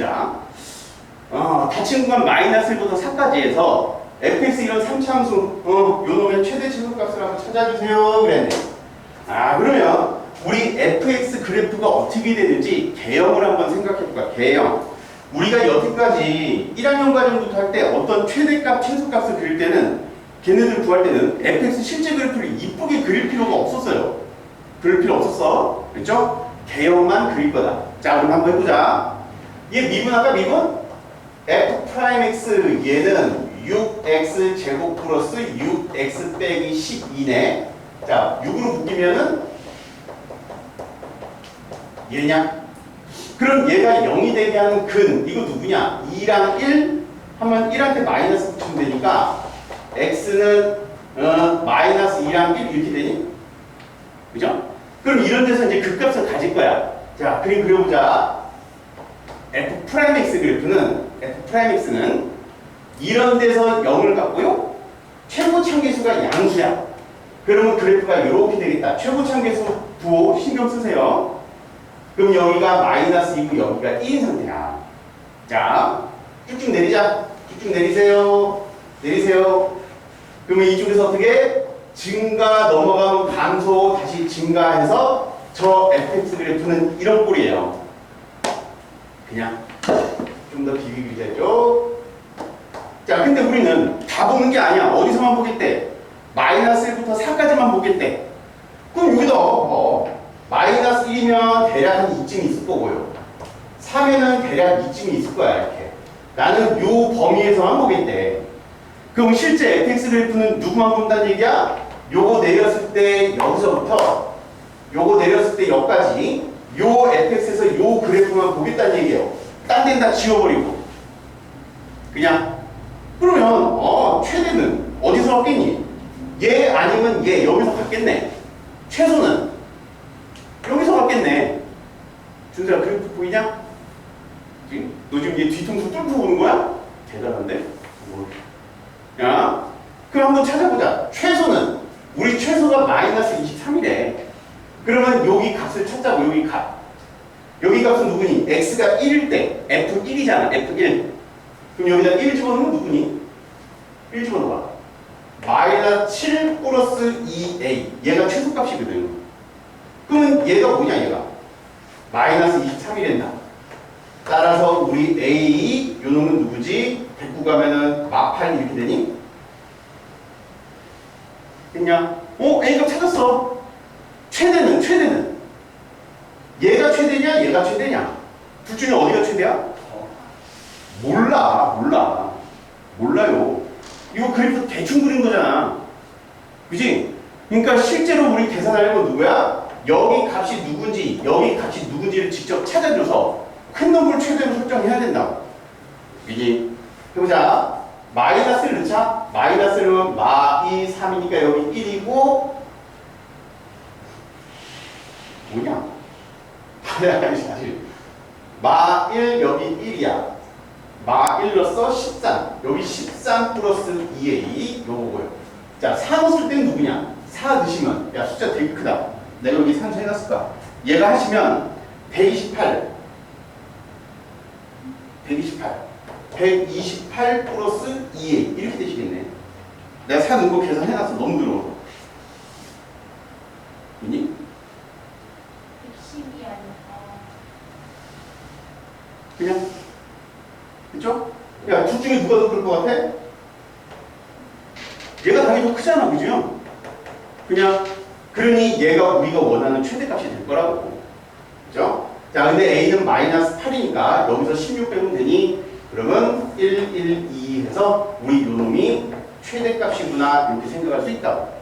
보자. 어, 닫힌 구간 마이너스 1부터 4까지 해서 fx 이런 3차 함수 어, 요 놈의 최대 최소값을 한번 찾아주세요 그랬네. 아 그러면 우리 fx 그래프가 어떻게 되는지 개형을 한번 생각해볼까 개형. 우리가 여태까지 1학년 과정부터 할 때 어떤 최대값 최소값을 그릴 때는 걔네들 구할 때는 fx 실제 그래프를 이쁘게 그릴 필요가 없었어요. 그릴 필요 없었어. 그렇죠? 개형만 그릴 거다. 자 그럼 한번 해보자. 얘 미분 아까 미분? f 프라임 x 얘는 6x 제곱 플러스 6x 빼기 12네. 자, 6으로 묶이면은 얘냐? 그럼 얘가 0이 되게 하는 근 이거 누구냐? 2랑 1 하면 1한테 마이너스 붙이면 되니까 x는 어, 마이너스 2랑 1 이렇게 되니? 그죠? 그럼 이런 데서 이제 극값을 가질 거야. 자, 그림 그려보자. F 프라임 x 그래프는 f 프라임 x는 이런 데서 0을 갖고요. 최고 참계수가 양수야. 그러면 그래프가 이렇게 되겠다. 최고 참계수 부호 신경 쓰세요. 그럼 여기가 마이너스 2고 여기가 1인 상태야. 자, 쭉쭉 내리자. 쭉쭉 내리세요. 내리세요. 그러면 이쪽에서 어떻게? 증가 넘어가면 감소 다시 증가해서 저 fx 그래프는 이런 꼴이에요. 그냥 좀 더 비비비자죠. 자, 근데 우리는 다 보는 게 아니야. 어디서만 보겠대? 마이너스 1부터 4까지만 보겠대. 그럼 여기다 어, 마이너스 1이면 대략 한 이쯤 있을 거고요. 3에는 대략 이쯤 있을 거야, 이렇게. 나는 요 범위에서만 보겠대. 그럼 실제 fx 그래프는 누구만 본다는 얘기야? 요거 내렸을 때 여기서부터 요거 내렸을 때 여기까지 요 fx에서 요 그래프만 보겠다는 얘기예요. 딴 데는 다 지워버리고. 그냥 그러면 어 최대는 어디서 갖겠니? 얘 아니면 얘 여기서 갖겠네. 최소는 여기서 갖겠네. 준수야 그래프 보이냐? 지금 너 지금 얘 뒤통수 뚫고 보는 거야? 대단한데? 뭐. 야, 그럼 한번 찾아보자. 최소는 우리 최소가 마이너스 23이래. 그러면 여기 값을 찾자고 여기 값. 여기 값은 누구니? x가 1일 때 f1이잖아. f1. 그럼 여기다 1 집어넣으면 누구니? 1 집어넣어 봐. 마이너스 7 플러스 2a. 얘가 최소값이거든. 그러면 얘가 뭐냐 얘가? 마이너스 23이 된다. 따라서 우리 a 요 놈은 누구지? 109 가면은 마팔 이렇게 되니? 됐냐? 어? a 값 찾았어. 최대는 최대는 얘가 최대냐 얘가 최대냐? 둘 중에 어디가 최대야? 몰라, 몰라. 몰라요. 이거 그래프 대충 그린 거잖아. 그지? 그러니까 실제로 우리 계산하는 건 누구야? 여기 값이 누군지, 여기 값이 누군지를 직접 찾아줘서 큰 놈을 최대로 설정해야 된다. 그지? 해보자. 마이너스를 넣자. 마이너스를 넣으면 마2, 3이니까 여기 1이고, 뭐냐? 아니, 사실. 마1 여기 1이야. 마1로서 13. 여기 13 플러스 2a 요거고요. 자, 4 넣었을 땐 누구냐? 4 넣으시면 야 숫자 되게 크다. 내가 여기 산수 해놨을까? 얘가 하시면 128 128 128 플러스 2a 이렇게 되시겠네. 내가 4 넣은 거 계산해놨어. 너무 들어서. 있니? 110이 아니라 그냥 그쵸? 야, 둘 중에 누가 더 클 것 같아? 얘가 당연히 더 크잖아, 그죠? 그냥 그러니 얘가 우리가 원하는 최대값이 될 거라고. 그죠? 자, 근데 a는 마이너스 8이니까 여기서 16 빼면 되니 그러면 1, 1, 2 해서 우리 요놈이 최대값이구나 이렇게 생각할 수 있다고.